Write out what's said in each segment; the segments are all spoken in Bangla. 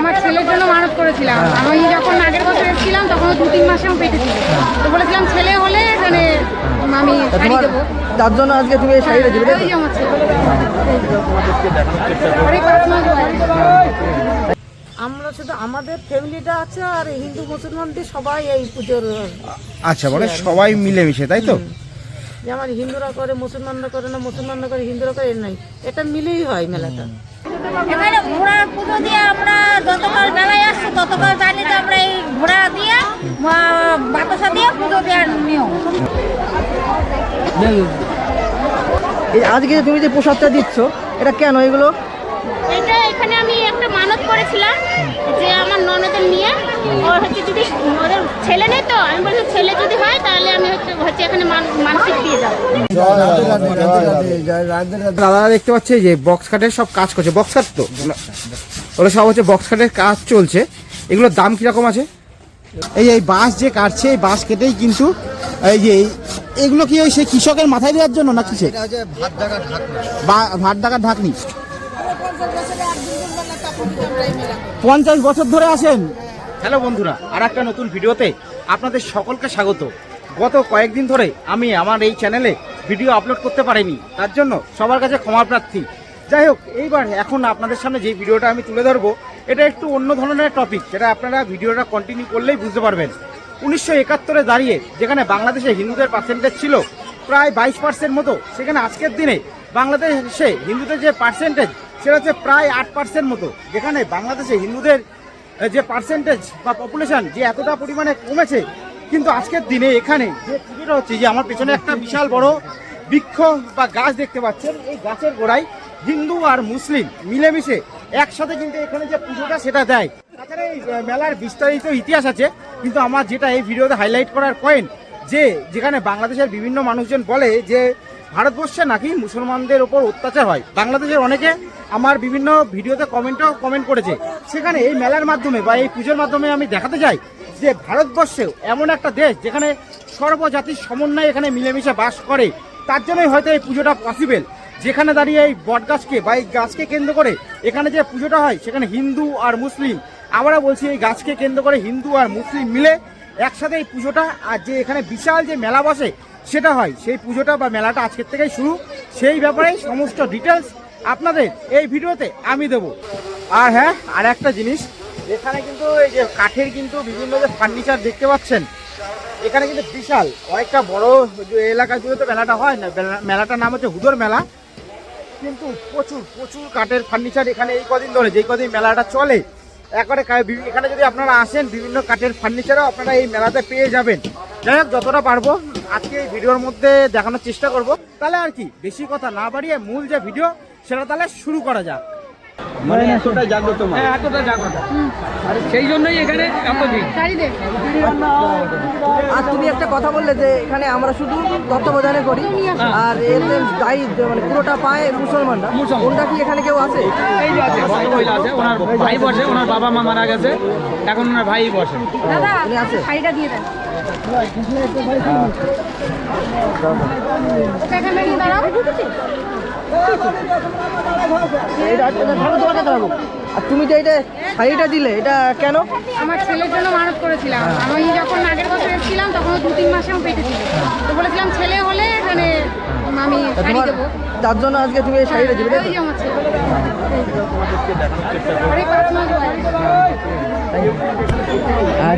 আমার ছেলের জন্য মানত করেছিলাম। আমি যখন আগের বছর এসেছিলাম তখন দু তিন মাসে আমি পেটে ছিল তো বলেছিলাম ছেলে হলে মানে আমি শাড়ি দেবো। তার জন্য আজকে তুমি এই শাড়িটা দিবে তাই ওই তো? যে আমার ছেলে। অনেক পাঁচ মাস বয়স। আমরা শুধু আমাদের ফ্যামিলিটা আছে আর হিন্দু মুসলমানদের সবাই এই পুজোর আচ্ছা মানে সবাই মিলেমিশে তাই তো? যেমন হিন্দুরা করে মুসলমানরা করে না মুসলমানরা করে হিন্দুরা করে নাই। এটা মিলেই হয় মেলাটা। এখানে ঘোড়া পুজো দিয়ে আমরা যতকাল বেলায় আসছি, ততকাল জানি যে আমরা এই ঘোড়া দিয়ে বাতাসা দিয়ে পুজো দেওয়ার নিয়ম। আজকে তুমি যে প্রসাদটা দিচ্ছ, এটা কেন এগুলো? এটা এখানে আমি একটা মানত করেছিলাম যে আমার ননদের নিয়ে। ওর হচ্ছে যদি ওদের ছেলে নেই তো আমি বলছি ছেলে যদি হয় তাহলে আমি হচ্ছে হচ্ছে এখানে মানসিক দিয়ে যাব। দাদারা দেখতে পাচ্ছে যে বক্স কাটের সব কাজ করছে। বক্স কাট তো? ওরা সব হচ্ছে বক্স কাটের কাজ চলছে। এগুলোর দাম কীরকম আছে? এই এই বাঁশ যে কাটছে এই বাঁশ কেটেই কিন্তু এই যে এই- এগুলো কি ওই সেই কৃষকের মাথায় দেওয়ার জন্য না কিসে বা- ভাত ডাকার ঢাকনি। পঞ্চাশ বছর ধরে আসেন। হ্যালো বন্ধুরা আর একটা নতুন ভিডিওতে আপনাদের সকলকে স্বাগত। গত কয়েকদিন ধরে আমি আমার এই চ্যানেলে ভিডিও আপলোড করতে পারিনি, তার জন্য সবার কাছে ক্ষমা প্রার্থী। যাই হোক, এইবার এখন আপনাদের সামনে যে ভিডিওটা আমি তুলে ধরবো, এটা একটু অন্য ধরনের টপিক যেটা আপনারা ভিডিওটা কন্টিনিউ করলেই বুঝতে পারবেন। উনিশশো একাত্তরে দাঁড়িয়ে যেখানে বাংলাদেশে হিন্দুদের পার্সেন্টেজ ছিল প্রায় বাইশ পার্সেন্ট মতো, সেখানে আজকের দিনে বাংলাদেশে হিন্দুদের যে পার্সেন্টেজ সেটা হচ্ছে প্রায় আট পার্সেন্ট মতো। যেখানে বাংলাদেশে হিন্দুদের যে পার্সেন্টেজ বা পপুলেশন যে এতটা পরিমাণে কমেছে, কিন্তু আজকের দিনে এখানে যে পুজোটা হচ্ছে, যে আমার পেছনে একটা বিশাল বড় বৃক্ষ বা গাছ দেখতে পাচ্ছেন, এই গাছের গোড়ায় হিন্দু আর মুসলিম মিলেমিশে একসাথে কিন্তু এখানে যে পুজোটা সেটা দেয়। তাছাড়া এই মেলার বিস্তারিত ইতিহাস আছে, কিন্তু আমার যেটা এই ভিডিওতে হাইলাইট করার পয়েন্ট যে যেখানে বাংলাদেশের বিভিন্ন মানুষজন বলে যে, ভারতবর্ষে নাকি মুসলমানদের ওপর অত্যাচার হয়। বাংলাদেশের অনেকে আমার বিভিন্ন ভিডিওতে কমেন্টও কমেন্ট করেছে। সেখানে এই মেলার মাধ্যমে বা এই পুজোর মাধ্যমে আমি দেখাতে চাই যে ভারতবর্ষেও এমন একটা দেশ যেখানে সর্বজাতির সমন্বয় এখানে মিলেমিশে বাস করে, তার জন্যই হয়তো এই পুজোটা পসিবল যেখানে দাঁড়িয়ে এই বট গাছকে বা এই গাছকে কেন্দ্র করে এখানে যে পুজোটা হয়, সেখানে হিন্দু আর মুসলিম আমরা বলছি এই গাছকে কেন্দ্র করে হিন্দু আর মুসলিম মিলে একসাথে এই পুজোটা আর যে এখানে বিশাল যে মেলা বসে, সেটা হয়। সেই পুজোটা বা মেলাটা আজকের থেকেই শুরু। সেই ব্যাপারে সমস্ত ডিটেলস আপনাদের এই ভিডিওতে আমি দেব। আর হ্যাঁ আর একটা জিনিস, এখানে কিন্তু এই যে কাঠের কিন্তু বিভিন্ন যে ফার্নিচার দেখতে পাচ্ছেন, এখানে কিন্তু বিশাল অনেকটা বড় এলাকা জুড়ে তো মেলাটা হয় না মেলাটার নাম হচ্ছে হুদর মেলা। কিন্তু প্রচুর প্রচুর কাঠের ফার্নিচার এখানে এই কদিন ধরে, যেই কদিন মেলাটা চলে, একবারে এখানে যদি আপনারা আসেন, বিভিন্ন কাঠের ফার্নিচারও আপনারা এই মেলাতে পেয়ে যাবেন। যাই হোক, যতটা পারব, আজকে এই ভিডিওর মধ্যে দেখানোর চেষ্টা করব। তাহলে আর কি, বেশি কথা না বাড়িয়ে মূল যে ভিডিও সেটা তাহলে শুরু করা যাক। হ্যাঁ এতটা জাগ্রত। সেই জন্যই এখানে এত ভিড় আর তুমি একটা কথা বললে যে এখানে আমরা শুধু তত্ত্বাবধানে করি আর দায়ী মানে পুরোটা পায় মুসলমানরা। মুসলমান। ওনটা কি এখানে কেউ আছে? এই যে আছে ভদ্রমহিলা আছে ওনার ভাই বসে ওনার বাবা মা মারা গেছে এখন ওনার ভাই বসে। দাদা আছে? শাড়িটা দিয়ে দেন। ওকে এখানে দাঁড়াও। আর তুমি যে এটা শাড়িটা দিলে এটা কেন? আমার ছেলের জন্য মানত করেছিলাম। আমি যখন আগের বছর এসেছিলাম তখন দু তিন মাসে আমি পেটে তো বলেছিলাম ছেলে হলে মানে আমি শাড়ি দেবো। তার জন্য আজকে তুমি এই শাড়িটা দিবে তাই ওই তো? যে আমার ছেলে। অনেক পাঁচ মাস বয়স। আর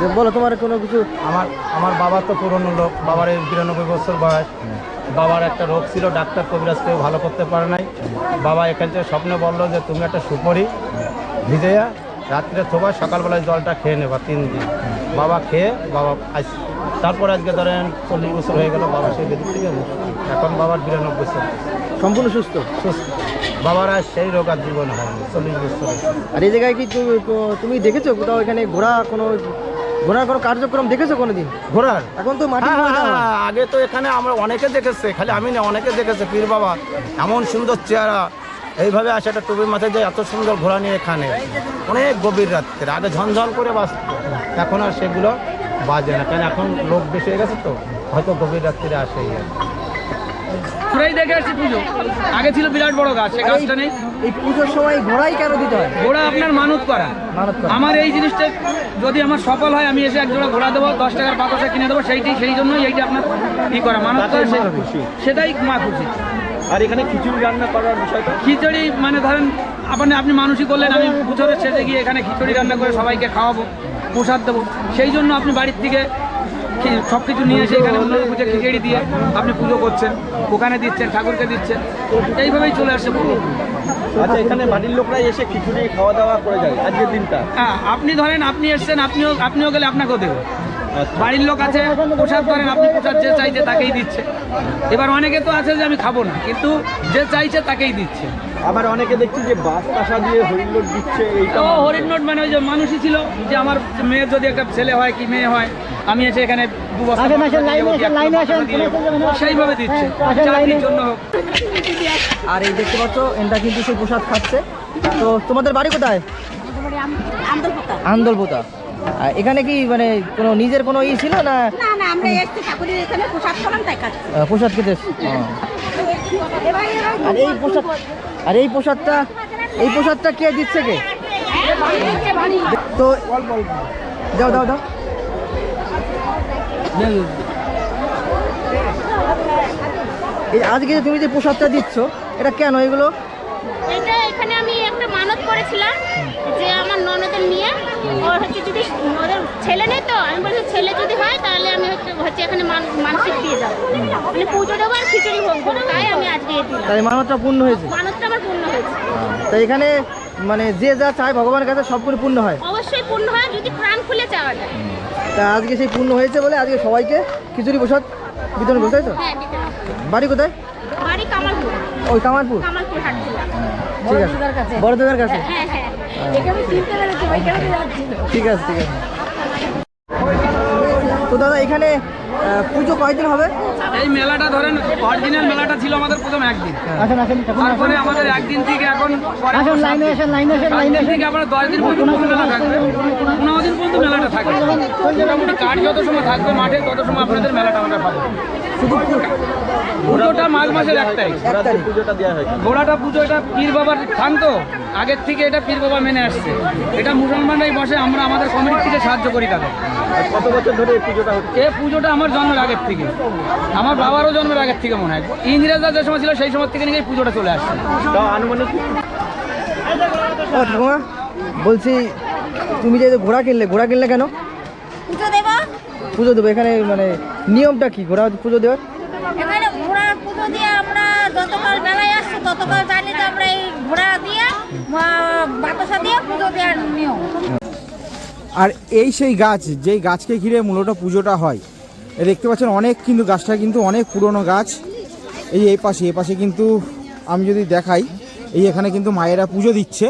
যে বলো তোমার কোনো কিছু? আমার আমার বাবা তো পুরনো লোক বাবার এই বিরানব্বই বছর বয়স। বাবার একটা রোগ ছিল ডাক্তার কবিরাজ কেউ ভালো করতে পারে নাই। বাবা এখান থেকে স্বপ্নে বলল যে তুমি একটা সুপরি ভিজেয়া রাত্রে থোবা সকালবেলায় জলটা খেয়ে নেবা তিন দিন। বাবা খেয়ে বাবা আজ তারপর আজকে ধরেন চল্লিশ বছর হয়ে গেল বাবা সেই বেদিক থেকে। এখন বাবার বিরানব্বই বছর সম্পূর্ণ সুস্থ? সুস্থ। বাবার আর সেই রোগ আর জীবন হয়নি চল্লিশ বছর আর এই জায়গায় কি তুমি- তুমি দেখেছ কোথাও এখানে ঘোড়া কোনো ঘোড়ার কোনো কার্যক্রম দেখেছ কোনোদিন? ঘোরার? এখন তো মাটি হ্যাঁ, হ্যাঁ, হ্যাঁ, আগে তো এখানে আমরা অনেকে দেখেছে খালি আমি না অনেকে দেখেছে পীর বাবা। এমন সুন্দর চেহারা। এইভাবে আসে একটা টুপির মাথায় যে এত সুন্দর ঘোরা নিয়ে এখানে। অনেক গভীর রাত্রে। আগে ঝনঝন করে বাস এখন আর সেগুলো বাজে না। কারণ এখন লোক বেশি হয়ে গেছে তো। হয়তো গভীর রাত্রে আসেই আর পুরাই দেখে আসছি পুজো। আগে ছিল বিরাট বড় গাছ সে গাছটা নেই। এই পুজোর সময় ঘোড়াই কেন দিতে হয়? ঘোড়া আপনার মানত করা। আমার এই জিনিসটা যদি আমার সফল হয় আমি এসে এক জোড়া ঘোড়া দেবো দশ টাকার বাতাসা কিনে দেবো সেইটাই সেই জন্যই এইটা আপনার ই করা। মানত করা সেটাই মা খুশি। আর এখানে খিচুড়ি রান্না করার বিষয়টা? খিচুড়ি মানে ধরেন আপনি আপনি মানুষই করলেন আমি বছরের শেষে গিয়ে এখানে খিচুড়ি রান্না করে সবাইকে খাওয়াবো প্রসাদ দেবো। সেই জন্য আপনি বাড়ির থেকে সব কিছু নিয়ে এসে এখানে অন্য পুজো খিচড়ি দিয়ে আপনি পুজো করছেন ওখানে দিচ্ছেন ঠাকুরকে দিচ্ছেন এইভাবেই চলে আসছে পুরো আচ্ছা এখানে বাড়ির লোকরাই এসে খিচুড়ি খাওয়া দাওয়া করে যায় আজকের দিনটা হ্যাঁ আপনি ধরেন আপনি এসছেন আপনিও আপনিও গেলে আপনাকেও দেবে আচ্ছা। বাড়ির লোক আছে প্রসাদ ধরেন আপনি প্রসাদ যে চাইছে তাকেই দিচ্ছে। এবার অনেকে তো আছে যে আমি খাব না কিন্তু যে চাইছে তাকেই দিচ্ছে। আবার অনেকে দেখছি যে বাস টাসা দিয়ে হরিলোট দিচ্ছে এইটা তো হরিণ নোট মানে ওই যে মানুষই ছিল যে আমার মেয়ের যদি একটা ছেলে হয় কি মেয়ে হয় আমি এসে এখানে দু দিয়ে। দেবো। সেইভাবে দিচ্ছে। চাকরির জন্য হোক। আর এই দেখতে পাচ্ছ এটা কিন্তু সেই প্রসাদ খাচ্ছে। তো তোমাদের বাড়ি কোথায়? আন্দোলপোতা। আর এখানে কি মানে কোনো নিজের কোনো ই ছিল না? না না আমরা এসছি ঠাকুরের এখানে প্রসাদ তাই আহ, প্রসাদ খেতে আর এই প্রসাদ আর এই প্রসাদটা এই প্রসাদটা কে দিচ্ছে কে? তো দাও দাও দাও। এই আজকে যে তুমি যে প্রসাদটা দিচ্ছ এটা কেন এগুলো? এটা এখানে আমি একটা মানত করেছিলাম যে আমার ননদের নিয়ে ওর হচ্ছে যদি ওদের ছেলে নেই তো আমি বলছি ছেলে যদি হয় তাহলে আমি হচ্ছে হচ্ছে এখানে মানসিক দিয়ে যাব। মানে পুজো দেবো আর খিচুড়ি ভোগ দেবো তাই আমি আজকে তাই মানবটা পূর্ণ হয়েছে? মানতটা আমার পূর্ণ হয়েছে। তাই এখানে মানে যে যা চায় ভগবানের কাছে সবগুলো পূর্ণ হয়? অবশ্যই পূর্ণ হয় যদি প্রাণ খুলে চাওয়া যায়। তা আজকে সেই পূর্ণ হয়েছে বলে আজকে সবাইকে খিচুড়ি প্রসাদ বিতরণ করতে তাই তো? হ্যাঁ। বাড়ি কোথায়? বাড়ি কামালপুর। ওই কামারপুর কামালপুর হাট। ঠিক আছে। বড়দাদার কাছে? হ্যাঁ হ্যাঁ। ঠিক আছে ঠিক আছে। তো দাদা এখানে পুজো কয়দিন হবে? এই মেলাটা ধরেন অরিজিনাল মেলাটা ছিল আমাদের প্রথম একদিন। তারপরে আমাদের একদিন থেকে এখন একদিন থেকে আমরা দশ দিন পর্যন্ত মেলা থাকবে। পনেরো দিন পর্যন্ত মেলাটা থাকবে। মোটামুটি কাঠ যত সময় থাকবে মাঠে তত সময় আপনাদের মেলাটা আমরা পাবো। পুজোটা মাঘ মাসের এক তারিখ। পুজোটা দেওয়া হয় ঘোড়াটা পুজো এটা পীর বাবার থান তো আগের থেকে এটা পীর বাবা মেনে আসছে। এটা মুসলমানরাই বসে আমরা আমাদের কমিটি থেকে সাহায্য করি তাদের। কত বছর ধরে এই পুজোটা হচ্ছে? এ পুজোটা আমার জন্মের আগের থেকে। আমার বাবারও জন্মের আগের থেকে মনে হয়। ইংরেজরা যে সময় ছিল সেই সময় থেকে নিয়ে পুজোটা চলে আসছে। আনুমানিক? বলছি তুমি যে ঘোড়া কিনলে ঘোড়া কিনলে কেন? পুজো দেবো এখানে মানে নিয়মটা কি? ঘোড়া পুজো দেওয়ার? এখানে ঘোড়ার পুজো দিয়ে আমরা যতকাল মেলায় আসছি ততকাল জানি যে আমরা এই ঘোড়া দিয়ে বাতাসা দিয়ে পুজো দেওয়ার নিয়ম। আর এই সেই গাছ যেই গাছকে ঘিরে মূলত পুজোটা হয় এ দেখতে পাচ্ছেন অনেক কিন্তু গাছটা কিন্তু অনেক পুরনো গাছ। এই এই পাশে এই পাশে কিন্তু আমি যদি দেখাই এই এখানে কিন্তু মায়েরা পুজো দিচ্ছে।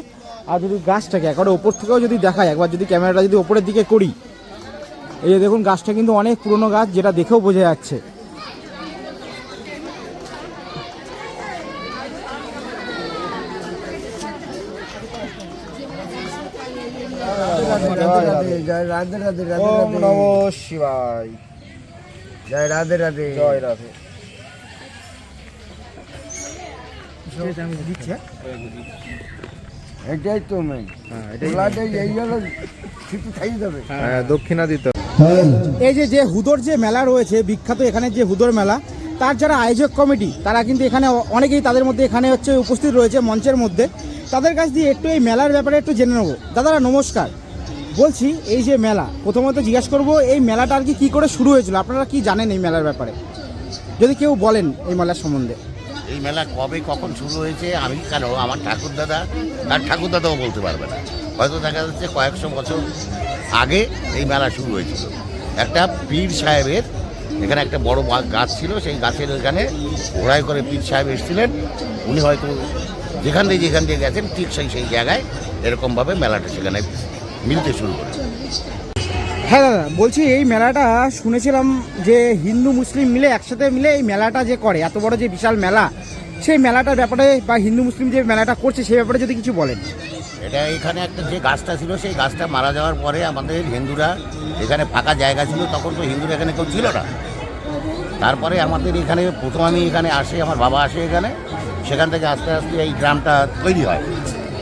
আর যদি গাছটাকে একবার ওপর থেকেও যদি দেখাই একবার যদি ক্যামেরাটা যদি ওপরের দিকে করি এই যে দেখুন গাছটা কিন্তু অনেক পুরনো গাছ যেটা দেখেও বোঝা যাচ্ছে। ওম নম শিবায়। জয় রাধে রাধে। জয় রাধে। এটাই তো মেন এই হলো কিছু খাই দেবে। এই যে যে হুদোর যে মেলা রয়েছে বিখ্যাত এখানে যে হুদোর মেলা তার যারা আয়োজক কমিটি তারা কিন্তু এখানে অনেকেই তাদের মধ্যে এখানে হচ্ছে উপস্থিত রয়েছে মঞ্চের মধ্যে। তাদের কাছ দিয়ে একটু এই মেলার ব্যাপারে একটু জেনে নেব। দাদারা নমস্কার। বলছি এই যে মেলা প্রথমত জিজ্ঞেস করব এই মেলাটা আর কি কী করে শুরু হয়েছিল? আপনারা কি জানেন এই মেলার ব্যাপারে? যদি কেউ বলেন এই মেলার সম্বন্ধে। এই মেলা কবে কখন শুরু হয়েছে আমি কেন আমার ঠাকুর দাদা তার ঠাকুর দাদাও বলতে পারবে না। হয়তো দেখা যাচ্ছে কয়েকশো বছর আগে এই মেলা শুরু হয়েছিল। একটা পীর সাহেবের, এখানে একটা বড় গাছ ছিল, সেই গাছের এখানে ঘোড়ায় করে পীর সাহেব এসেছিলেন। উনি হয়তো যেখান দিয়ে যেখান দিয়ে গেছেন, ঠিক সেই সেই জায়গায় এরকমভাবে মেলাটা সেখানে মিলতে শুরু করেছে হ্যাঁ দাদা, বলছি এই মেলাটা শুনেছিলাম যে হিন্দু, মুসলিম মিলে একসাথে মিলে এই মেলাটা যে করে, এত বড় যে বিশাল মেলা, সেই মেলাটার ব্যাপারে বা হিন্দু, মুসলিম যে মেলাটা করছে সেই ব্যাপারে যদি কিছু বলেন। এটা এখানে একটা যে গাছটা ছিল, সেই গাছটা মারা যাওয়ার পরে আমাদের হিন্দুরা এখানে ফাঁকা জায়গা ছিল, তখন তো হিন্দুরা এখানে কেউ ছিল না। তারপরে আমাদের এখানে প্রথম আমি এখানে আসি, আমার বাবা আসে এখানে। সেখান থেকে আস্তে আস্তে এই গ্রামটা তৈরি হয়।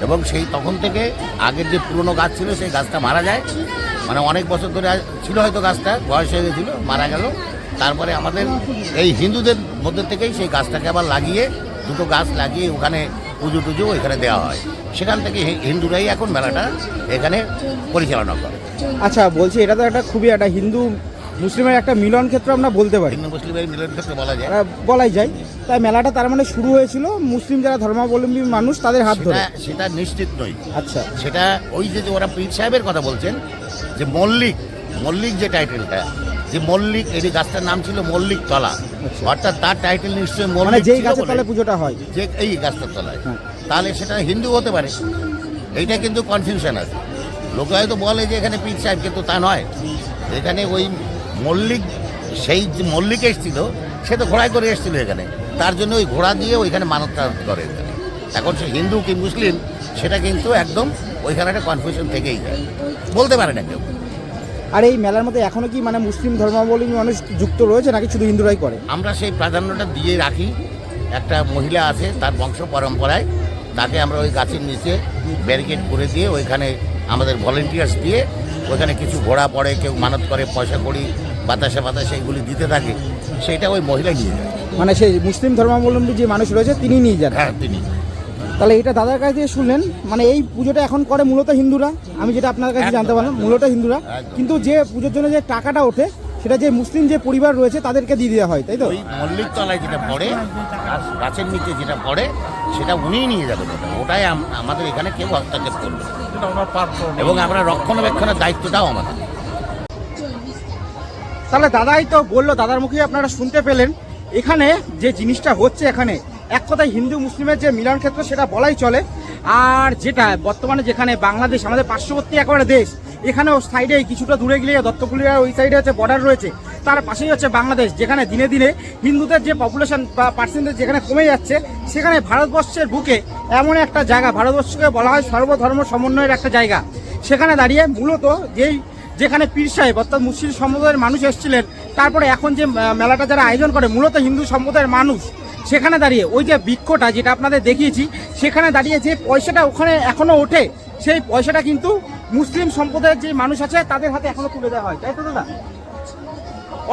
এবং সেই তখন থেকে আগের যে পুরনো গাছ ছিল, সেই গাছটা মারা যায়। মানে অনেক বছর ধরে ছিল হয়তো গাছটা, বয়স হয়ে গেছিল, মারা গেল। তারপরে আমাদের এই হিন্দুদের মধ্যে থেকেই সেই গাছটাকে আবার লাগিয়ে দুটো গাছ লাগিয়ে ওখানে পুজো টুজো এখানে দেওয়া হয়। সেখান থেকে হিন্দুরাই এখন মেলাটা এখানে পরিচালনা করে। আচ্ছা বলছি এটা তো একটা খুবই একটা হিন্দু মুসলিমের একটা মিলন ক্ষেত্র আমরা বলতে পারি। হিন্দু মুসলিমের মিলন ক্ষেত্রে বলা যায়। বলাই যায়। তাই মেলাটা তার মানে শুরু হয়েছিল মুসলিম যারা ধর্মাবলম্বী মানুষ তাদের হাত ধরে। সেটা নিশ্চিত নই আচ্ছা। সেটা ওই যে যে ওরা পীর সাহেবের কথা বলছেন যে মল্লিক মল্লিক যে টাইটেলটা যে মল্লিক এই গাছটার নাম ছিল মল্লিক তলা। অর্থাৎ তার টাইটেল নিশ্চয়ই মানে যেই গাছের বলে। তলে পুজোটা হয়। যে এই গাছটার তলায়। হ্যাঁ। তাহলে সেটা হিন্দু হতে পারে। এইটা কিন্তু কনফিউশন আছে। লোকে হয়তো বলে যে এখানে পীর সাহেব কিন্তু তা নয়। এখানে ওই মল্লিক সেই যে মল্লিক এসেছিল সে তো ঘোড়ায় করে এসেছিল এখানে। তার জন্য ওই ঘোড়া দিয়ে ওইখানে মানত করে এখানে। এখন সে হিন্দু কি মুসলিম সেটা কিন্তু একদম ওইখানে একটা কনফিউশন থেকেই যায়। বলতে পারে না কেউ। আর এই মেলার মধ্যে এখনও কি মানে মুসলিম ধর্মাবলম্বী মানুষ যুক্ত রয়েছে নাকি শুধু হিন্দুরাই করে? আমরা সেই প্রাধান্যটা দিয়ে রাখি। একটা মহিলা আছে তার বংশ পরম্পরায় তাকে আমরা ওই গাছের নিচে ব্যারিকেড করে দিয়ে ওইখানে আমাদের ভলেন্টিয়ার্স দিয়ে ওইখানে কিছু ঘোড়া পড়ে কেউ মানত করে পয়সা করি বাতাসে বাতাসে এগুলি দিতে থাকে সেইটা ওই মহিলা নিয়ে যায়। মানে সেই মুসলিম ধর্মাবলম্বী যে মানুষ রয়েছে তিনি নিয়ে যান? হ্যাঁ তিনি তাহলে এটা দাদার কাছ থেকে শুনলেন। মানে এই পুজোটা এখন করে মূলত হিন্দুরা। আমি যেটা আপনার কাছে জানতে পারলাম মূলত হিন্দুরা। কিন্তু যে পুজোর জন্য যে টাকাটা ওঠে সেটা যে মুসলিম যে পরিবার রয়েছে তাদেরকে দিয়ে দেওয়া হয় তাই তো? ওই মল্লিক তলায় যেটা পড়ে গাছ- গাছের নিচে যেটা পড়ে সেটা উনিই নিয়ে যাবেন ওটা ওটাই আম- আমাদের এখানে কেউ হস্তক্ষেপ করবে এবং আমরা রক্ষণাবেক্ষণের দায়িত্বটাও আমাদের। তাহলে দাদাই তো বলল দাদার মুখে আপনারা শুনতে পেলেন। এখানে যে জিনিসটা হচ্ছে এখানে এক কথায় হিন্দু মুসলিমের যে মিলন ক্ষেত্র সেটা বলাই চলে। আর যেটা, বর্তমানে যেখানে বাংলাদেশ, আমাদের পার্শ্ববর্তী একেবারে দেশ, এখানেও সাইডে কিছুটা দূরে গেলে দত্তপুলিয়া ওই সাইডে হচ্ছে বর্ডার রয়েছে। তার পাশেই হচ্ছে বাংলাদেশ, যেখানে দিনে দিনে হিন্দুদের যে পপুলেশন বা পার্সেন্টেজ যেখানে কমে যাচ্ছে, সেখানে ভারতবর্ষের বুকে এমন একটা জায়গা, ভারতবর্ষকে বলা হয় সর্বধর্ম সমন্বয়ের একটা জায়গা। সেখানে দাঁড়িয়ে মূলত যেই, যেখানে পীর সাহেব অর্থাৎ মুসলিম সম্প্রদায়ের মানুষ এসেছিলেন, তারপরে এখন যে মেলাটা যারা আয়োজন করে, মূলত হিন্দু সম্প্রদায়ের মানুষ সেখানে দাঁড়িয়ে, ওই যে বৃক্ষটা যেটা আপনাদের দেখিয়েছি, সেখানে দাঁড়িয়ে যে পয়সাটা ওখানে এখনও ওঠে, সেই পয়সাটা কিন্তু মুসলিম সম্প্রদায়ের যে মানুষ আছে, তাদের হাতে এখনও তুলে দেওয়া হয়, তাই তো দাদা?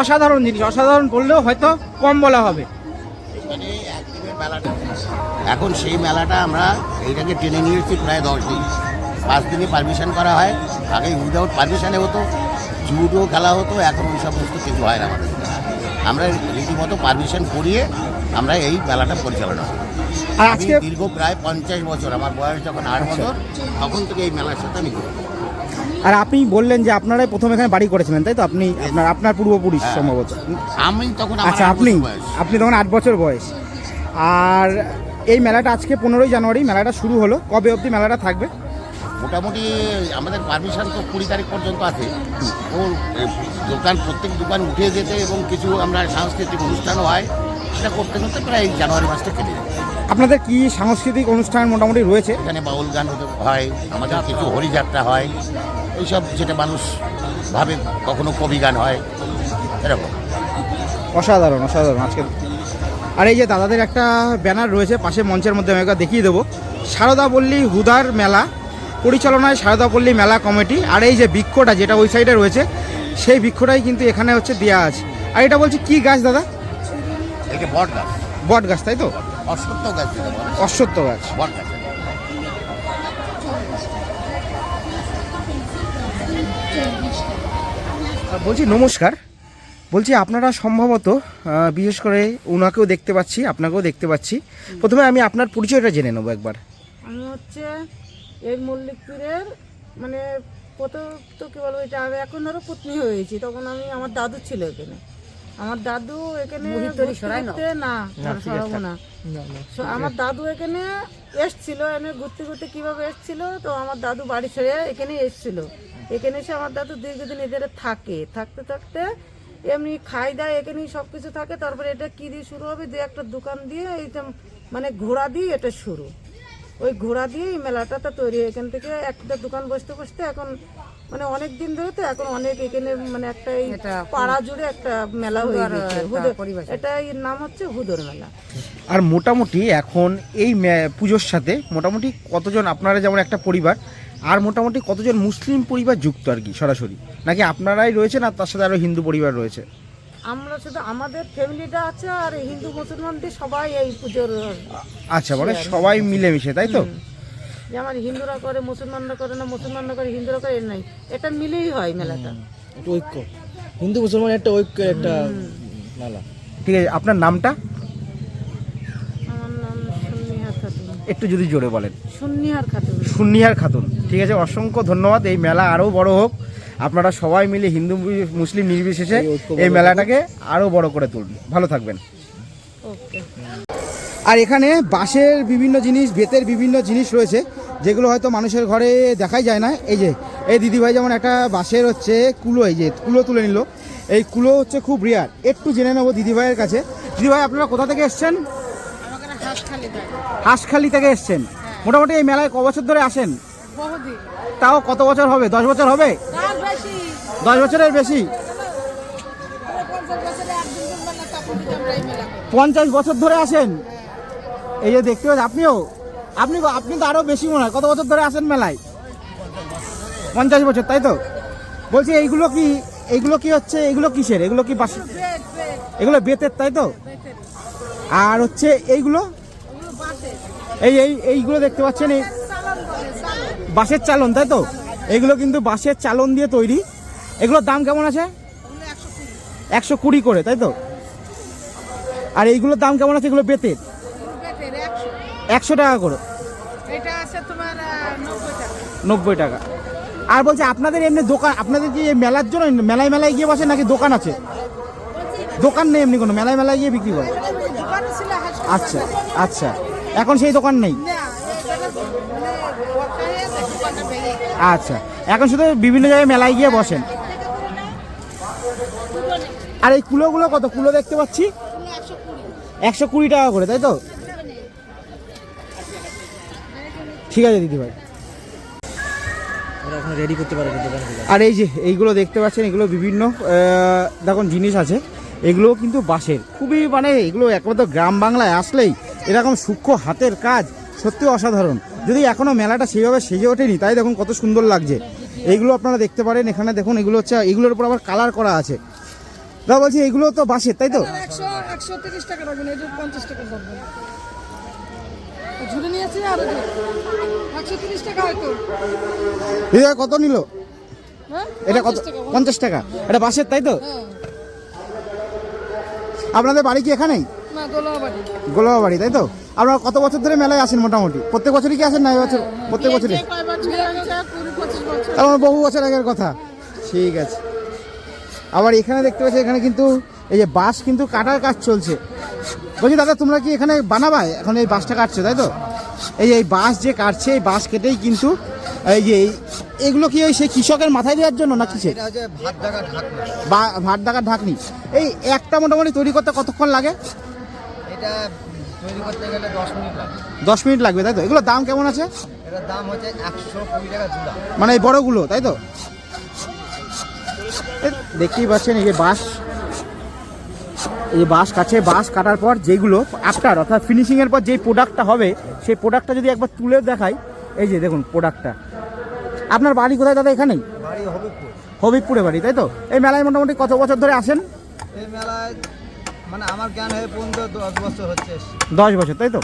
অসাধারণ জিনিস, অসাধারণ বললেও হয়তো কম বলা হবে। এখানে সেই মেলাটা আমরা এইটাকে টেনে নিয়েছি প্রায় দশ দিন। পাঁচ দিনে পারমিশন করা হয়। আগে উইদাউট পারমিশনে হতো জুডো খেলা হতো, এখন ওই সমস্ত কিছু হয় না আমাদের। আমরা রীতিমতো পারমিশন করিয়ে আমরা এই মেলাটা পরিচালনা করি। আর আজকে দীর্ঘ প্রায় পঞ্চাশ বছর আমার বয়স যখন আট বছর তখন থেকে এই মেলার সাথে আমি। আর আপনি বললেন যে আপনারাই প্রথম এখানে বাড়ি করেছিলেন তাই তো? আপনি আপনার আপনার পূর্বপুরুষ হ্যাঁ। সম্ভবত। আমি তখন আচ্ছা আপনি আপনি তখন আট বছর বয়স। আর এই মেলাটা আজকে পনেরোই জানুয়ারি মেলাটা শুরু হলো। কবে অবধি মেলাটা থাকবে? মোটামুটি আমাদের পারমিশন তো কুড়ি তারিখ পর্যন্ত আছে। ও দোকান প্রত্যেক দোকান উঠে যেতে এবং কিছু আমরা সাংস্কৃতিক অনুষ্ঠানও হয়। সেটা করতে করতে প্রায় জানুয়ারি মাসটা কেটে যায়। আপনাদের কি সাংস্কৃতিক অনুষ্ঠান মোটামুটি রয়েছে? এখানে বাউল গান হয় আমাদের কিছু হরিযাত্রা হয় এইসব যেটা মানুষ ভাবে কখনো কবি গান হয় এরকম। অসাধারণ অসাধারণ আজকে। আর এই যে দাদাদের একটা ব্যানার রয়েছে পাশে মঞ্চের মধ্যে আমি একবার দেখিয়ে দেবো। সারদাপল্লী হুদার মেলা পরিচালনায় সারদাপল্লী মেলা কমিটি আর এই যে বৃক্ষটা যেটা ওই সাইডে রয়েছে সেই বৃক্ষটাই কিন্তু এখানে হচ্ছে দেওয়া আছে। আর এটা বলছি কি গাছ দাদা? এটা বট গাছ। বট গাছ তাই তো? অশ্বত্থ গাছ যেটা বলে। অশ্বত্থ গাছ। বট গাছ। বলছি নমস্কার। বলছি আপনারা সম্ভবত বিশেষ করে ওনাকেও দেখতে পাচ্ছি আপনাকেও দেখতে পাচ্ছি। প্রথমে আমি আপনার পরিচয়টা জেনে নেব একবার। আমি হচ্ছে এই মল্লিকপুরের মানে প্রথম তো কি বলব এটা আমি এখন ধরো পত্নী হয়েছি তখন আমি আমার দাদু ছিল এখানে। আমার দাদু এখানে না সরাবো না। আমার দাদু এখানে এসছিল এনে ঘুরতে ঘুরতে কীভাবে এসছিল তো আমার দাদু বাড়ি ছেড়ে এখানে এসছিল। এখানে এসে আমার দাদু দীর্ঘদিন এদের থাকে। থাকতে থাকতে এমনি খাই দায় এখানেই সব কিছু থাকে তারপরে এটা কি দিয়ে শুরু হবে? দু একটা দোকান দিয়ে এইটা মানে ঘোড়া দিয়ে এটা শুরু। ওই ঘোড়া দিয়ে এই মেলাটা তো তৈরি হয়। এখান থেকে একটা দোকান বসতে বসতে এখন মানে অনেক দিন ধরে তো এখন অনেক এখানে মানে একটা এই পাড়া জুড়ে একটা মেলা হয়ে গেছে হুদর এটা এর নাম হচ্ছে হুদর মেলা। আর মোটামুটি এখন এই পুজোর সাথে মোটামুটি কতজন আপনারা যেমন একটা পরিবার আর মোটামুটি কতজন মুসলিম পরিবার যুক্ত আর কি সরাসরি? নাকি আপনারাই রয়েছেন আর তার সাথে আরও হিন্দু পরিবার রয়েছে? আমরা শুধু আমাদের ফ্যামিলিটা আছে আর হিন্দু মুসলমানদের সবাই এই পুজোর আচ্ছা মানে সবাই মিলেমিশে তাই তো? যেমন হিন্দুরা করে মুসলমানরা করে না মুসলমানরা করে হিন্দুরা করে এর নাই। এটা মিলেই হয় মেলাটা। একটা ঐক্য। হিন্দু মুসলমান একটা ঐক্যের একটা মেলা। ঠিক আছে আপনার নামটা? আমার নাম সুন্নিহার খাতুন। একটু যদি জোরে বলেন। সুন্নিহার খাতুন। সুন্নিহার খাতুন। ঠিক আছে অসংখ্য ধন্যবাদ। এই মেলা আরও বড় হোক। আপনারা সবাই মিলে হিন্দু মুসলিম নির্বিশেষে এই ঐক্য মেলাটাকে আরও বড় করে তুলুন। ভালো থাকবেন। ওকে। আর এখানে বাঁশের বিভিন্ন জিনিস বেতের বিভিন্ন জিনিস রয়েছে যেগুলো হয়তো মানুষের ঘরে দেখাই যায় না। এই যে এই দিদিভাই যেমন একটা বাঁশের হচ্ছে কুলো এই যে কুলো তুলে নিল। এই কুলো হচ্ছে খুব রিয়ার একটু জেনে নেব দিদিভাইয়ের কাছে। দিদিভাই আপনারা কোথা থেকে এসছেন? হাঁসখালি থেকে। এসছেন। মোটামুটি এই মেলায় ক বছর ধরে আসেন? তাও কত বছর হবে? দশ বছর হবে? দশ বছরের বেশি? পঞ্চাশ বছর ধরে আসেন? এই যে দেখতে পাচ্ছি আপনিও? আপনি আপনি তো আরও বেশি মনে হয়। কত বছর ধরে আসেন মেলায়? পঞ্চাশ বছর, তাই তো? বলছি, এইগুলো কি এইগুলো কি হচ্ছে? এগুলো কিসের? এগুলো কি বাস এগুলো বেতের, তাই তো? আর হচ্ছে এইগুলো? এই এই এইগুলো দেখতে পাচ্ছেন, এই বাঁশের চালন, তাই তো? এগুলো কিন্তু বাঁশের চালন দিয়ে তৈরি। এগুলোর দাম কেমন আছে? একশো কুড়ি করে, তাই তো? আর এইগুলোর দাম কেমন আছে? এগুলো বেতের। একশো টাকা করে। এটা আছে তোমার নব্বই টাকা। আর বলছে আপনাদের এমনি দোকান আপনাদের কি মেলার জন্য মেলায় মেলায় গিয়ে বসে নাকি দোকান আছে? দোকান নেই এমনি কোনো মেলায় মেলায় গিয়ে বিক্রি করে? আচ্ছা আচ্ছা। এখন সেই দোকান নেই? আচ্ছা এখন শুধু বিভিন্ন জায়গায় মেলায় গিয়ে বসেন। আর এই কুলোগুলো কত? কুলো দেখতে পাচ্ছি? একশো কুড়ি টাকা করে তাই তো? ঠিক আছে দিদি ভাই রেডি করতে পারবে আর এই যে এইগুলো দেখতে পাচ্ছেন এগুলো বিভিন্ন দেখুন জিনিস আছে। এগুলো কিন্তু বাঁশের। খুবই মানে এগুলো একমাত্র গ্রাম বাংলায় আসলেই এরকম সূক্ষ্ম হাতের কাজ সত্যি অসাধারণ। যদি এখনও মেলাটা সেইভাবে সেজে ওঠেনি তাই দেখুন কত সুন্দর লাগছে। এইগুলো আপনারা দেখতে পারেন এখানে দেখুন এগুলো হচ্ছে এগুলোর উপর আবার কালার করা আছে। দাদা বলছি এগুলো তো বাঁশের তাই তো? একশো একশো তিরিশ টাকা রাখবেন এই পঞ্চাশ টাকা নিয়েছি আর একশো তিরিশ টাকা হয়তো। এটা কত নিল? হ্যাঁ? এটা কত? পঞ্চাশ টাকা। এটা বাঁশের তাই তো? হ্যাঁ। আপনাদের বাড়ি কি এখানেই? না দোলাবাড়ি গোলাপা বাড়ি তাই তো? আপনারা কত বছর ধরে মেলায় আসেন মোটামুটি? প্রত্যেক বছরই কি আসেন না এবছর প্রত্যেক বছরই? বছর বছর। তার মানে বহু বছর আগের কথা। ঠিক আছে। আবার এখানে দেখতে পাচ্ছি এখানে কিন্তু এই যে বাঁশ কিন্তু কাটার কাজ চলছে। বলছি দাদা তোমরা কি এখানে বানাবা? এখন এই বাঁশটা কাটছো তাই তো? এই এই বাঁশ যে কাটছে এই বাঁশ কেটেই কিন্তু এই যে এগুলো কি ওই সেই কৃষকের মাথায় দেওয়ার জন্য না কিসে বা- ভাত ডাকার ঢাকনি। এই একটা মোটামুটি তৈরি করতে কতক্ষণ লাগে? এটা তৈরি করতে গেলে দশ মিনিট লাগে। দশ মিনিট লাগবে তাই তো? এগুলোর দাম কেমন আছে? এটার দাম হচ্ছে একশো কুড়ি টাকা জুড়া। মানে এই বড়গুলো তাই তো? দেখতেই পাচ্ছেন এই যে বাঁশ এই যে বাঁশ কাছে বাঁশ কাটার পর যেগুলো আফটার অর্থাৎ ফিনিশিংয়ের পর যেই প্রোডাক্টটা হবে সেই প্রোডাক্টটা যদি একবার তুলে দেখাই এই যে দেখুন প্রোডাক্টটা আপনার বাড়ি কোথায় দাদা এখানেই? হবিবপুরে। বাড়ি তাই তো? এই মেলায় মোটামুটি কত বছর ধরে আসেন? এই মেলায় মানে আমার জ্ঞান হয়ে পর্যন্ত দশ বছর হচ্ছে দশ বছর তাই তো?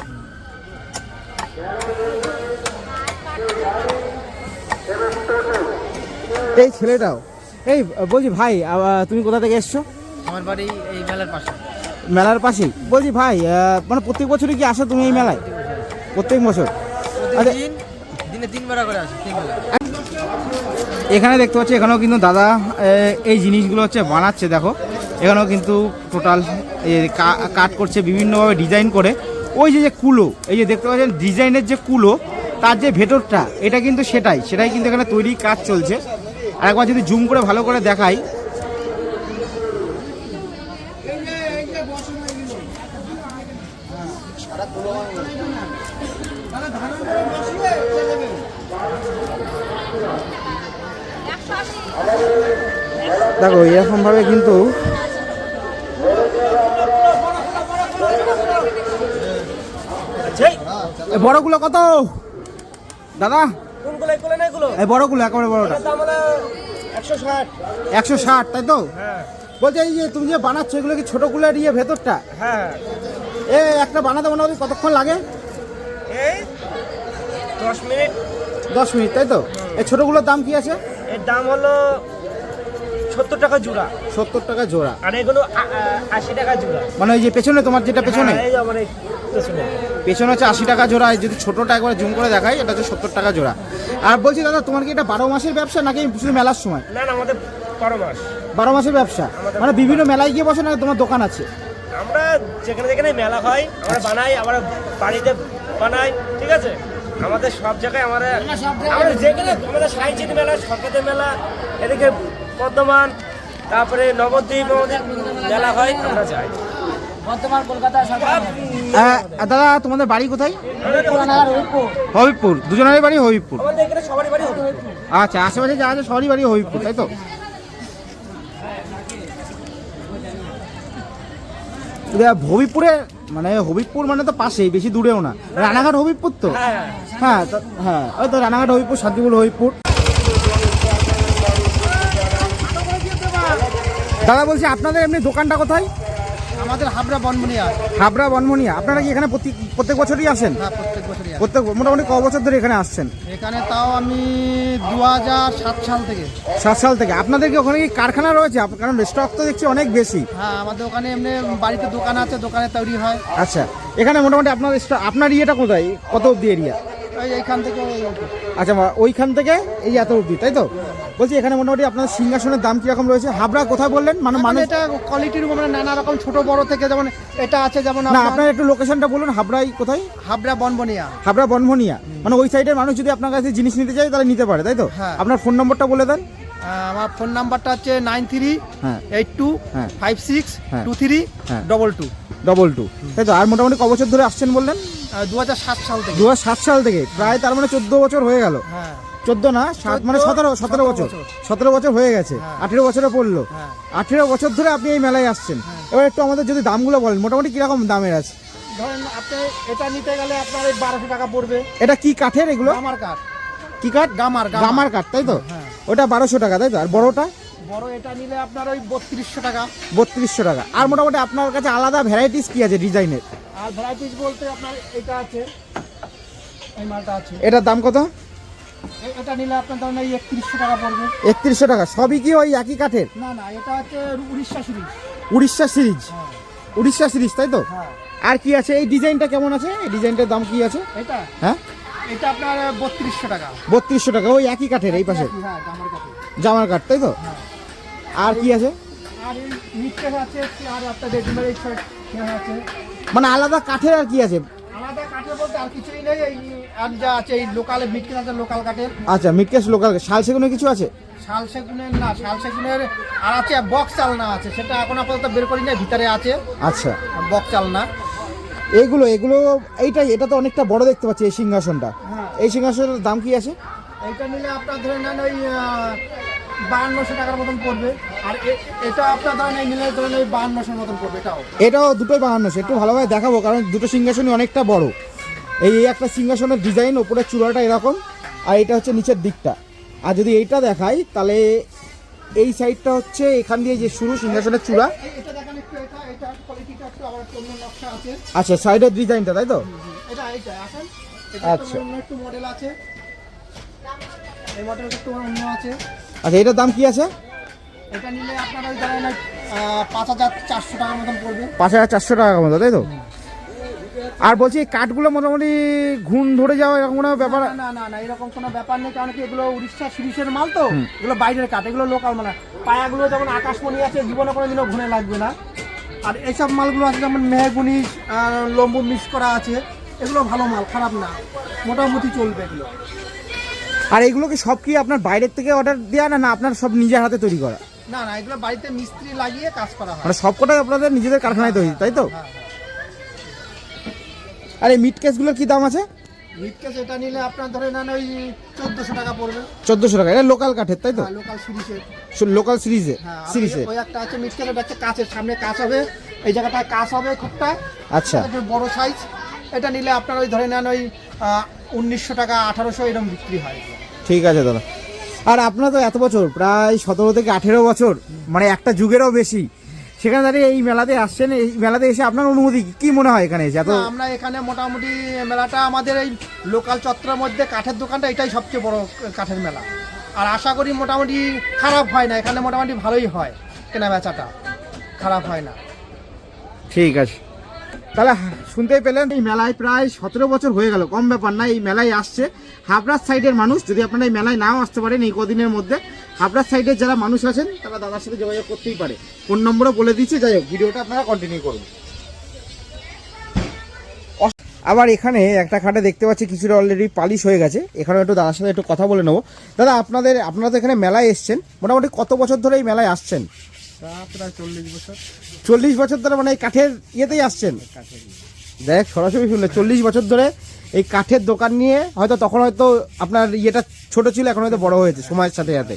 এই ছেলেটাও। এই বলছি ভাই তুমি কোথা থেকে এসছো? আমার বাড়ি মেলার পাশে? মেলার পাশেই বলছি ভাই মানে প্রত্যেক বছরই কি আসো তুমি এই মেলায়? প্রত্যেক বছর? আচ্ছা দিনে তিনবার করে আসে এখানে দেখতে পাচ্ছি এখানেও কিন্তু দাদা এই জিনিসগুলো হচ্ছে বানাচ্ছে দেখো। এখানেও কিন্তু টোটাল কাট করছে বিভিন্নভাবে ডিজাইন করে। ওই যে যে কুলো এই যে দেখতে পাচ্ছেন ডিজাইনের যে কুলো তার যে ভেতরটা এটা কিন্তু সেটাই সেটাই কিন্তু এখানে তৈরি কাজ চলছে। আর একবার যদি জুম করে ভালো করে দেখাই দেখো এরকমভাবে কিন্তু এই বড়গুলো কত? দাদা? এই বড়গুলো একেবারে বড়টা। একশো ষাট। তাই তো? বলছে এই যে তুমি যে বানাচ্ছ এগুলো কি ছোট কুলার ইয়ে ভেতরটা? হ্যাঁ। এ একটা বানাতে বানাতে কতক্ষণ লাগে? দশ মিনিট। দশ মিনিট তাই তো? এই ছোটগুলোর দাম কি আছে? এর দাম হলো সত্তর টাকা জোড়া। সত্তর টাকা জোড়া। আর এগুলো আশি টাকা জোড়া। মানে ওই যে পেছনে তোমার যেটা পেছনে? হ্যাঁ, এই আমার এই পেছনে। পেছনে হচ্ছে আশি টাকা জোড়া আর যদি ছোটটা একবার জুম করে দেখাই এটা হচ্ছে সত্তর টাকা জোড়া। আর বলছি দাদা তোমার কি এটা বারো মাসের ব্যবসা নাকি শুধু মেলার সময়? না না আমাদের বারো মাস। বারো মাসের ব্যবসা? মানে বিভিন্ন মেলায় গিয়ে বসে না তোমার দোকান আছে? আমরা যেখানে যেখানে মেলা হয় আমরা বানাই আমরা বাড়িতে বানাই ঠিক আছে? আমাদের সব জায়গায় আমরা আমাদের যেখানে আমাদের সাইচিনি মেলা সরকারের মেলা এদিকে বর্ধমান তারপরে নবদ্বীপ নবদ্বীপ মেলা হয় আমরা যাই। হ্যাঁ, দাদা তোমাদের বাড়ি কোথায়? হবিবপুর। দুজনের বাড়ি হবিবপুর? আমাদের এখানে সবারই বাড়ি হবে আচ্ছা আশেপাশে যা আছে সবারই বাড়ি হবিবপুর তাই তো? হবিবপুরে মানে হবিবপুর মানে তো পাশেই বেশি দূরেও না। রানাঘাট হবিবপুর তো? হ্যাঁ হ্যাঁ ওই তো রানাঘাট হবিবপুর শান্তিপুর হবিবপুর। দাদা বলছি আপনাদের এমনি দোকানটা কোথায়? আমাদের হাবড়া বনমনিয়া। হাবড়া বনমনিয়া। আপনারা কি এখানে প্রতি প্রত্যেক বছরই আসেন? হ্যাঁ প্রত্যেক বছরই আসে। প্রত্যেক মোটামুটি ক বছর ধরে এখানে আসছেন? এখানে তাও আমি দু হাজার সাত সাল থেকে। সাত সাল থেকে। আপনাদের কি ওখানে কি কারখানা রয়েছে? আপ- কারণ স্টক তো দেখছি অনেক বেশি। হ্যাঁ আমাদের ওখানে এমনি বাড়িতে দোকান আছে দোকানে তৈরি হয়। আচ্ছা। এখানে মোটামুটি আপনার স্ট- আপনার ইয়েটা কোথায়? কত অবধি এরিয়া ওই এইখান থেকে আচ্ছা মা- ওইখান থেকে এই এত অবধি তাই তো? বলছি এখানে মোটামুটি আপনার সিংহাসনের দাম কীরকম রয়েছে? হাবড়া কোথায় বললেন? মানে মানে এটা কোয়ালিটির উপর মানে নানা রকম ছোট বড় থেকে যেমন এটা আছে যেমন না আপনার একটু লোকেশনটা বলুন হাবড়াই কোথায়? হাবড়া বনবনিয়া হাবড়া বনবনিয়া মানে ওই সাইডের মানুষ যদি আপনার কাছে জিনিস নিতে চায় তাহলে নিতে পারে তাই তো? হ্যাঁ। আপনার ফোন নম্বরটা বলে দেন। আমার ফোন নাম্বারটা হচ্ছে nine three eight two. Five six. Two three. Double two double two তাই তো? আর মোটামুটি ক বছর ধরে আসছেন বললেন? দু হাজার সাত সাল থেকে। দু সাত সাল থেকে। প্রায় তার মানে চোদ্দ বছর হয়ে গেল। হ্যাঁ। চোদ্দ না সাত মানে সতেরো সতেরো বছর। সতেরো বছর হয়ে গেছে আঠেরো বছরে পড়ল। হ্যাঁ। আঠেরো বছর ধরে আপনি এই মেলায় আসছেন। এবার একটু আমাদের যদি দামগুলো বলেন মোটামুটি কীরকম দামের আছে? ধরেন আপনি এটা নিতে গেলে আপনার এই বারোশো টাকা পড়বে। এটা কি কাঠের এগুলো? গামার কাঠ। কি কাঠ? গামার গামার। কাঠ তাই তো? হ্যাঁ। ওটা বারোশো টাকা তাই তো? আর বড়টা? বড় এটা নিলে আপনার ওই বত্রিশশো টাকা। বত্রিশশো টাকা। আর মোটামুটি আপনার কাছে আলাদা ভ্যারাইটিস কি আছে ডিজাইনের? আর ভ্যারাইটিস বলতে আপনার এটা আছে। এই মালটা আছে। এটার দাম কত? এটা নিলে আপনার ধরেন এই একত্রিশশো টাকা পড়বে। একত্রিশশো টাকা সবই কি ওই একই কাঠের? না না এটা হচ্ছে Orissa series. Orissa series? Orissa series তাই তো? হ্যাঁ। আর কি আছে? এই ডিজাইনটা কেমন আছে? এই ডিজাইনটার দাম কি আছে? এটা? হ্যাঁ? এটা আপনার বত্রিশশো টাকা। বত্রিশশো টাকা ওই একই কাঠের এই পাশে? হ্যাঁ জামার কাঠ তাই তো? আর কি আছে? আর এই মিটকেস আছে আর আপনার রেডিমেড এই শার্ট আছে। মানে আলাদা কাঠের আর কি আছে? আলাদা কাঠের বলতে আর কিছুই নেই এই আর যা আছে এই লোকাল মিটকেস আছে লোকাল কাঠের। আচ্ছা মিটকেস লোকাল শাল সেগুলো কিছু আছে? শাল সেগুনের না শাল সেগুনের আর আছে বক্স চালনা আছে। সেটা এখন আপাতত বের করি না ভিতরে আছে। আচ্ছা। বক্স চালনা। এইগুলো এগুলো এইটাই এটা তো অনেকটা বড় দেখতে পাচ্ছি এই সিংহাসনটা। হ্যাঁ। এই সিংহাসনের দাম কি আছে? এইটা নিলে আপনার ধরে নেন ওই বাহান্নশো টাকার মতন পড়বে। আর এটা আপনার ধরেন এই নিলে ধরেন ওই বাহান্নশোর মতন পড়বে এটাও। এটাও দুটোই বাহান্নশো। একটু ভালোভাবে দেখাবো কারণ দুটো সিংহাসনই অনেকটা বড়। এই একটা সিংহাসনের ডিজাইন ওপরের চূড়াটা এরকম আর এটা হচ্ছে নিচের দিকটা। আর যদি এইটা দেখাই তাহলে এই সাইডটা হচ্ছে এখান দিয়ে যে শুরু সিংহাসনের চূড়া। আচ্ছা সাইডের ডিজাইনটা তাই তো? আচ্ছা। আচ্ছা এটার দাম কি আছে? এটা নিলে আপনার পাঁচ হাজার চারশো টাকার মতন পড়বে। পাঁচ হাজার চারশো টাকা মতো তাই তো? আর বলছি কাঠগুলো মোটামুটি ঘুণ ধরে যাওয়া এরকম কোনো ব্যাপার? না না না এরকম কোনো ব্যাপার নেই কারণ কি এগুলো উড়িষ্যা সিরিজের মাল তো। এগুলো বাইরের কাঠ এগুলো লোকাল মাল না। পায়াগুলো যেমন আকাশমণি আছে জীবনে কোনো দিনও ঘুরে লাগবে না। আর এইসব মালগুলো আছে যেমন মেহগুনি লম্বু মিক্স করা আছে এগুলো ভালো মাল খারাপ না। মোটামুটি চলবে। এগুলো আর এগুলো কি সব কি আপনার বাইরের থেকে অর্ডার দেওয়া না না আপনার সব নিজের হাতে তৈরি করা? না না এগুলো বাড়িতে মিস্ত্রি লাগিয়ে কাজ করা হয়। মানে সবকটাই আপনাদের নিজেদের কারখানায় তৈরি তাই তো? হ্যাঁ, আর এই মিট কেসগুলোর কি দাম আছে? মিটকেস এটা নিলে আপনার ধরে নেন ওই চোদ্দোশো টাকা পড়বে। চোদ্দোশো টাকা এটা লোকাল কাঠের তাই তো? লোকাল সিরিজের। লোকাল সিরিজে সিরিজে ওই- একটা আছে মিটকেস এটা হচ্ছে কাচের সামনে কাচ হবে এই জায়গাটায় কাচ হবে খুবটা। আচ্ছা। বড় সাইজ এটা নিলে আপনার ওই ধরে নেন ওই উনিশশো টাকা আঠারোশো এরকম বিক্রি হয়। ঠিক আছে দাদা। আর আপনার তো এত বছর প্রায় সতেরো থেকে আঠেরো বছর মানে একটা যুগেরও বেশি। সেখানে দাঁড়িয়ে এই মেলাতে আসছেন এই মেলাতে এসে আপনার অনুমতি কি মনে হয় এখানে এসে? এত আমরা এখানে মোটামুটি মেলাটা আমাদের এই লোকাল চত্বরের মধ্যে কাঠের দোকানটা এটাই সবচেয়ে বড় কাঠের মেলা। আর আশা করি মোটামুটি খারাপ হয় না এখানে মোটামুটি ভালোই হয় কেনা বেচাটা খারাপ হয় না। ঠিক আছে। তাহলে শুনতেই পেলেন, এই মেলায় প্রায় সতেরো বছর হয়ে গেল, কম ব্যাপার না, এই মেলায় আসছে। হাবড়ার সাইডের মানুষ, যদি আপনারা এই মেলায় নাও আসতে পারেন এই কদিনের মধ্যে, হাবড়ার সাইডের যারা মানুষ আছেন, তারা দাদার সাথে যোগাযোগ করতেই পারে। ফোন নম্বরও বলে দিচ্ছে, যাই হোক, ভিডিওটা আপনারা কন্টিনিউ করুন। আবার এখানে একটা খাটে দেখতে পাচ্ছি, কিছুটা অলরেডি পালিশ হয়ে গেছে। এখানে একটু দাদার সাথে একটু কথা বলে নেব। দাদা, আপনাদের, আপনারা তো এখানে মেলায় এসছেন, মোটামুটি কত বছর ধরে এই মেলায় আসছেন? চল্লিশ বছর। ধরে মানে এই কাঠের ইয়েতেই আসছেন? দেখ সরাসরি শুনলে চল্লিশ বছর ধরে এই কাঠের দোকান নিয়ে হয়তো তখন হয়তো আপনার ইয়েটা ছোট ছিল এখন হয়তো বড় হয়েছে সময়ের সাথে সাথে।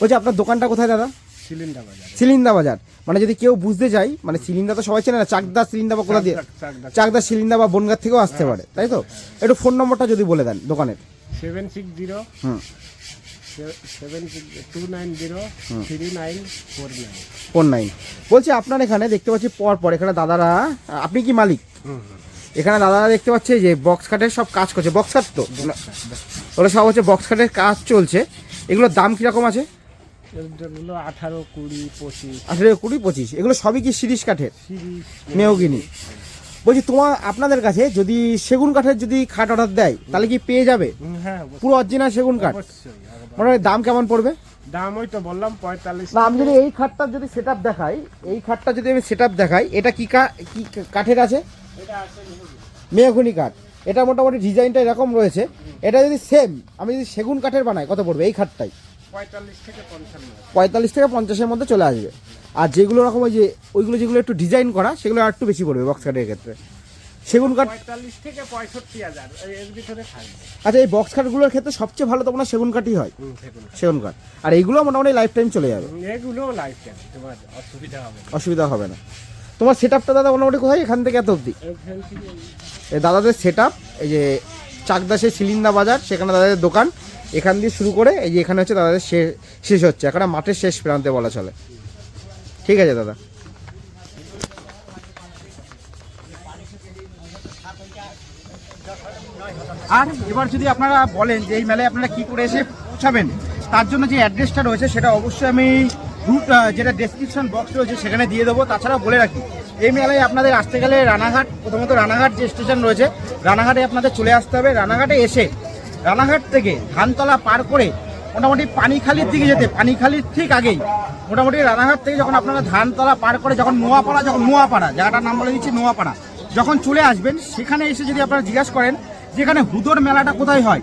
বলছি আপনার দোকানটা কোথায় দাদা? সিলিন্ডার বাজার। মানে যদি কেউ বুঝতে চাই মানে সিলিন্দা তো সবাই চেনে না চাকদা সিলিন্দা বা কোথা দিয়ে? চাকদা সিলিন্দা বা বনগার থেকেও আসতে পারে তাই তো? একটু ফোন নম্বরটা যদি বলে দেন দোকানের। সেভেন সিক্স জিরো হুম। Seven two nine zero three nine four nine. Phone nine. বলছি আপনার এখানে দেখতে পাচ্ছি পর পর এখানে দাদারা আপনি কি মালিক? এখানে দাদারা দেখতে পাচ্ছে যে বক্স কাঠের সব কাজ করছে। বক্স কাঠ তো? ওগুলো সব হচ্ছে বক্স কাঠের কাজ চলছে। এগুলোর দাম কীরকম আছে? এগুলো আঠারো কুড়ি পঁচিশ। আসলে কুড়ি পঁচিশ। এগুলো সবই কি সিরিজ কাঠের? মেহগিনি বলছি তোমার আপনাদের কাছে যদি সেগুন কাঠের যদি খাট অর্ডার দেয় তাহলে কি পেয়ে যাবে? হ্যাঁ পুরো অরিজিনাল সেগুন কাঠ? মোটামুটি দাম কেমন পড়বে? দাম ওই তো বললাম পঁয়তাল্লিশ। আমি যদি এই খাটটার যদি সেট দেখাই এই খাটটা যদি আমি সেট দেখাই এটা কি কা কাঠের আছে? মেহগুনি কাঠ। এটা মোটামুটি ডিজাইনটা এরকম রয়েছে। এটা যদি সেম আমি যদি সেগুন কাঠের বানাই কত পড়বে এই খাটটাই? পঁয়তাল্লিশ থেকে পঞ্চাশের মধ্যে চলে আসবে। আর যেগুলো রকম ওই যে ওইগুলো যেগুলো একটু ডিজাইন করা সেগুলো আর একটু বেশি পড়বে বক্স কাঠের ক্ষেত্রে। সেগুন কাঠ পঁয়তাল্লিশ থেকে পঁয়ষট্টি হাজার এর ভিতরে থাকবে। আচ্ছা এই বক্স কাঠগুলোর ক্ষেত্রে সবচেয়ে ভালো তো মনে সেগুন কাঠই হয়। সেগুন কাঠ। আর এইগুলো মোটামুটি লাইফ টাইম চলে যাবে। এগুলো লাইফ টাইম তোমার অসুবিধা হবে। অসুবিধা হবে না। তোমার সেট আপটা দাদা মোটামুটি কোথায়? এখান থেকে এত অবধি। এই দাদাদের সেট এই যে চাকদাসের সিলিন্দা বাজার সেখানে দাদাদের দোকান। এখান দিয়ে শুরু করে এই যে এখানে হচ্ছে দাদাদের শেষ হচ্ছে। এখানে মাঠের শেষ প্রান্তে বলা চলে। ঠিক আছে দাদা। আর এবার যদি আপনারা বলেন যে এই মেলায় আপনারা কি করে এসে পৌঁছাবেন, তার জন্য যে অ্যাড্রেসটা রয়েছে সেটা অবশ্যই আমি রুট যেটা ডেসক্রিপশন বক্স রয়েছে সেখানে দিয়ে দেবো। তাছাড়াও বলে রাখি, এই মেলায় আপনাদের আসতে গেলে রানাঘাট, প্রথমত রানাঘাট যে স্টেশন রয়েছে, রানাঘাটে আপনাদের চলে আসতে হবে। রানাঘাটে এসে রানাঘাট থেকে ধানতলা পার করে মোটামুটি পানিখালির দিকে যেতে, পানিখালির ঠিক আগেই মোটামুটি রানাঘাট থেকে যখন আপনারা ধানতলা পার করে যখন নোয়াপাড়া যখন নোয়াপাড়া জায়গাটার নাম বলে দিচ্ছি নোয়াপাড়া, যখন চলে আসবেন, সেখানে এসে যদি আপনারা জিজ্ঞাসা করেন যেখানে হুদোর মেলাটা কোথায় হয়,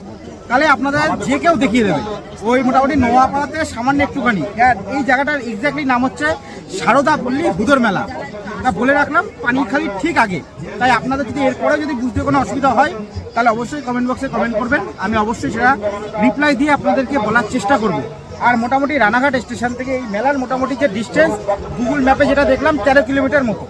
তাহলে আপনাদের যে কেউ দেখিয়ে দেবে। ওই মোটামুটি নোয়াপাড়াতে সামান্য একটুখানি। হ্যাঁ এই জায়গাটার এক্স্যাক্টলি নাম হচ্ছে সারদা পল্লী হুদোর মেলা। তা বলে রাখলাম পানিখালির ঠিক আগে। তাই আপনাদের যদি এরপরে যদি বুঝতে কোনো অসুবিধা হয়, তাহলে অবশ্যই কমেন্ট বক্সে কমেন্ট করবেন। আমি অবশ্যই সেটা রিপ্লাই দিয়ে আপনাদেরকে বলার চেষ্টা করব। আর মোটামুটি রানাঘাট স্টেশন থেকে এই মেলার মোটামুটি যে ডিস্টেন্স গুগল ম্যাপে যেটা দেখলাম, তেরো কিলোমিটার মতো।